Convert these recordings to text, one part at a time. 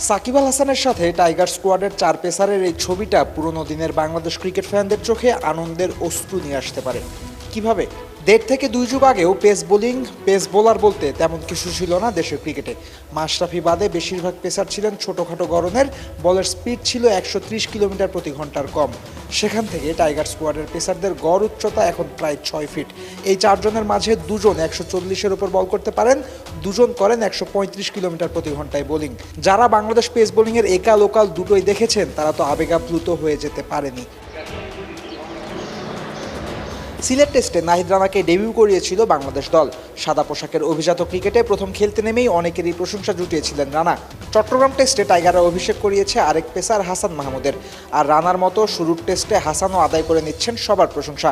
সাকিব আল হাসানের সাথে টাইগার স্কোয়াডের চার পেসারের এই ছবিটা পুরনো দিনের বাংলাদেশ ক্রিকেট ফ্যানদের চোখে আনন্দের অশ্রু নিয়ে আসতে পারে। কীভাবে? দেড় থেকে দুই যুগ আগেও পেস বোলিং, পেস বোলার বলতে তেমন কিছু ছিল না দেশের ক্রিকেটে। মাশরাফি বাদে বেশিরভাগ পেসার ছিলেন ছোটোখাটো গরনের বলের স্পিড ছিল একশো ত্রিশ কিলোমিটার প্রতি ঘণ্টার কম। সেখান থেকে টাইগার স্কোয়াডের পেসারদের গড় উচ্চতা এখন প্রায় ছয় ফিট। এই চারজনের মাঝে দুজন একশো চল্লিশের উপর বল করতে পারেন, দুজন করেন একশো পঁয়ত্রিশ কিলোমিটার প্রতি ঘন্টায় বোলিং। যারা বাংলাদেশ পেস বোলিংয়ের একাল ওকাল দুটোই দেখেছেন, তারা তো আবেগাপ্লুত হয়ে যেতে পারেনি। সিলেট টেস্টে নাহিদ রানাকে ডেবিউ করিয়েছিল বাংলাদেশ দল। সাদা পোশাকের অভিজাত ক্রিকেটে প্রথম খেলতে নেমেই অনেকেরই প্রশংসা জুটিয়েছিলেন রানা। চট্টগ্রাম টেস্টে টাইগাররা অভিষেক করিয়েছে আরেক পেসার হাসান মাহমুদের। আর রানার মতো শুরুর টেস্টে হাসানও আদায় করে নিচ্ছেন সবার প্রশংসা।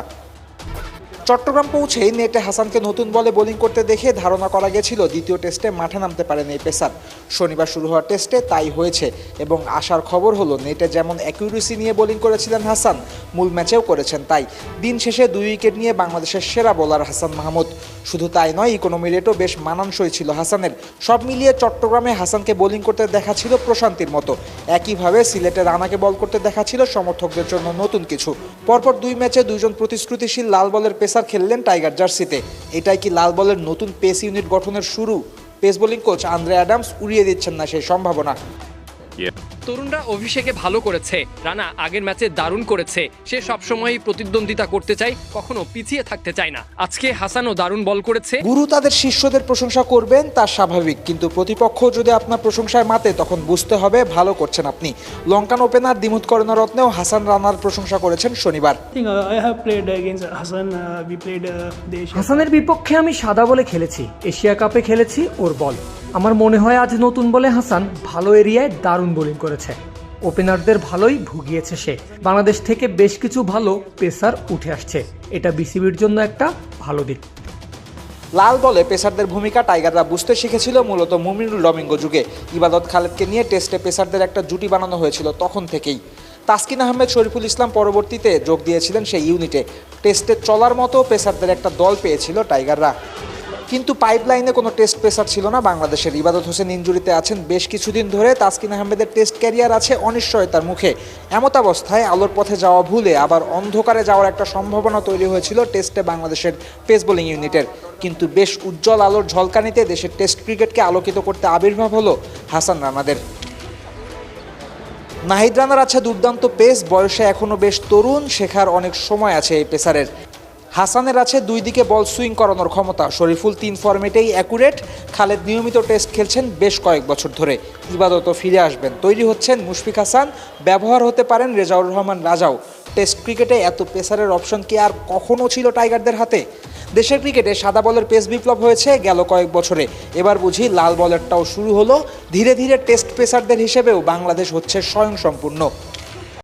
চট্টগ্রাম পৌঁছেই নেটে হাসানকে নতুন বলে বোলিং করতে দেখে ধারণা করা গেছিল দ্বিতীয় টেস্টে মাঠে নামতে পারেন এই পেসার। শনিবার শুরু হওয়া টেস্টে তাই হয়েছে এবং আসার খবর হলো নেটে যেমন অ্যাকিউরেসি নিয়ে বোলিং করেছিলেন হাসান, মূল ম্যাচেও করেছেন তাই। দিন শেষে দুই উইকেট নিয়ে বাংলাদেশের সেরা বোলার হাসান মাহমুদ। শুধু তাই নয় ইকোনমি রেটও বেশ মানানসই ছিল হাসানের। সব মিলিয়ে চট্টগ্রামে হাসানকে বোলিং করতে দেখা ছিল প্রশান্তির মতো। একইভাবে সিলেটে রানাকে বল করতে দেখা ছিল সমর্থকদের জন্য নতুন কিছু। পরপর দুই ম্যাচে দুইজন প্রতিশ্রুতিশীল লাল বলের পেসার খেললেন টাইগার জার্সিতে। এটাই কি লাল বলের নতুন পেস ইউনিট গঠনের শুরু? Pace bowling coach Andre Adams উড়িয়ে দিচ্ছেন না সেই সম্ভাবনা। তরুণরা অভিষেকে ভালো করেছে। রানা আগের ম্যাচে দারুণ করেছে। সে সবসময়ই প্রতিদ্বন্দ্বিতা করতে চায় কখনো পিছিয়ে থাকতে চায় না। আজকে হাসানও দারুণ বল করেছে। গুরু তাদের শিষ্যদের প্রশংসা করবেন তা স্বাভাবিক। কিন্তু প্রতিপক্ষ যদি আপনার প্রশংসায় মাতে তখন বুঝতে হবে ভালো করছেন আপনি। লঙ্কান ওপেনার দিমুত করণরত্নেও হাসান রানার প্রশংসা করেছেন শনিবার। Uh. Uh, uh, হাসানের বিপক্ষে আমি সাদা বলে খেলেছি এশিয়া কাপে খেলেছি ওর বল। আমার মনে হয় আজ নতুন বলে হাসান ভালো এরিয়ায় দারুণ বোলিং করেছে ওপেনারদের ভালোই ভুগিয়েছে সে। বাংলাদেশ থেকে বেশ কিছু ভালো পেসার উঠে আসছে। এটা বিসিবির জন্য একটা ভালো দিক। লাল বলে পেসারদের ভূমিকা টাইগাররা বুঝতে শিখেছিল মূলত মুমিনুল ডমিঙ্গো যুগে। ইবাদত খালেদকে নিয়ে টেস্টে পেসারদের একটা জুটি বানানো হয়েছিল তখন থেকেই। তাসকিন আহমেদ, শরীফুল ইসলাম পরবর্তীতে যোগ দিয়েছিলেন সেই ইউনিটে। টেস্টে চলার মতো পেসারদের একটা দল পেয়েছিল টাইগাররা। কিন্তু পাইপলাইনে কোনো টেস্ট পেসার ছিল না বাংলাদেশের। ইবাদত হোসেন ইঞ্জুরিতে আছেন বেশ কিছুদিন ধরে, তাসকিন আহমেদের টেস্ট ক্যারিয়ার আছে অনিশ্চয়তার মুখে। এমত অবস্থায় আলোর পথে যাওয়া ভুলে আবার অন্ধকারে যাওয়ার একটা সম্ভাবনা তৈরি হয়েছিল টেস্টে বাংলাদেশের পেস বোলিং ইউনিটের কিন্তু বেশ উজ্জ্বল আলোর ঝলকানিতে দেশের টেস্ট ক্রিকেটকে আলোকিত করতে আবির্ভাব হলো হাসান রানাদের। নাহিদ রানার আছে দুর্দান্ত পেস বয়সে এখনও বেশ তরুণ, শেখার অনেক সময় আছে এই পেসারের হাসানের আছে দুই দিকে বল সুইং করানোর ক্ষমতা। শরীফুল তিন ফরম্যাটেই অ্যাকুরেট। খালেদ নিয়মিত টেস্ট খেলছেন বেশ কয়েক বছর ধরে। ইবাদতও ফিরে আসবেন। তৈরি হচ্ছেন মুশফিক হাসান। ব্যবহার হতে পারেন রেজাউর রহমান রাজাও। টেস্ট ক্রিকেটে এত পেসারের অপশন কি আর কখনো ছিল টাইগারদের হাতে? দেশের ক্রিকেটে সাদা বলের পেস বিপ্লব হয়েছে গেল কয়েক বছরে। এবার বুঝি লাল বলেরটাও শুরু হলো। ধীরে ধীরে টেস্ট পেসারদের হিসেবেও বাংলাদেশ হচ্ছে স্বয়ংসম্পূর্ণ।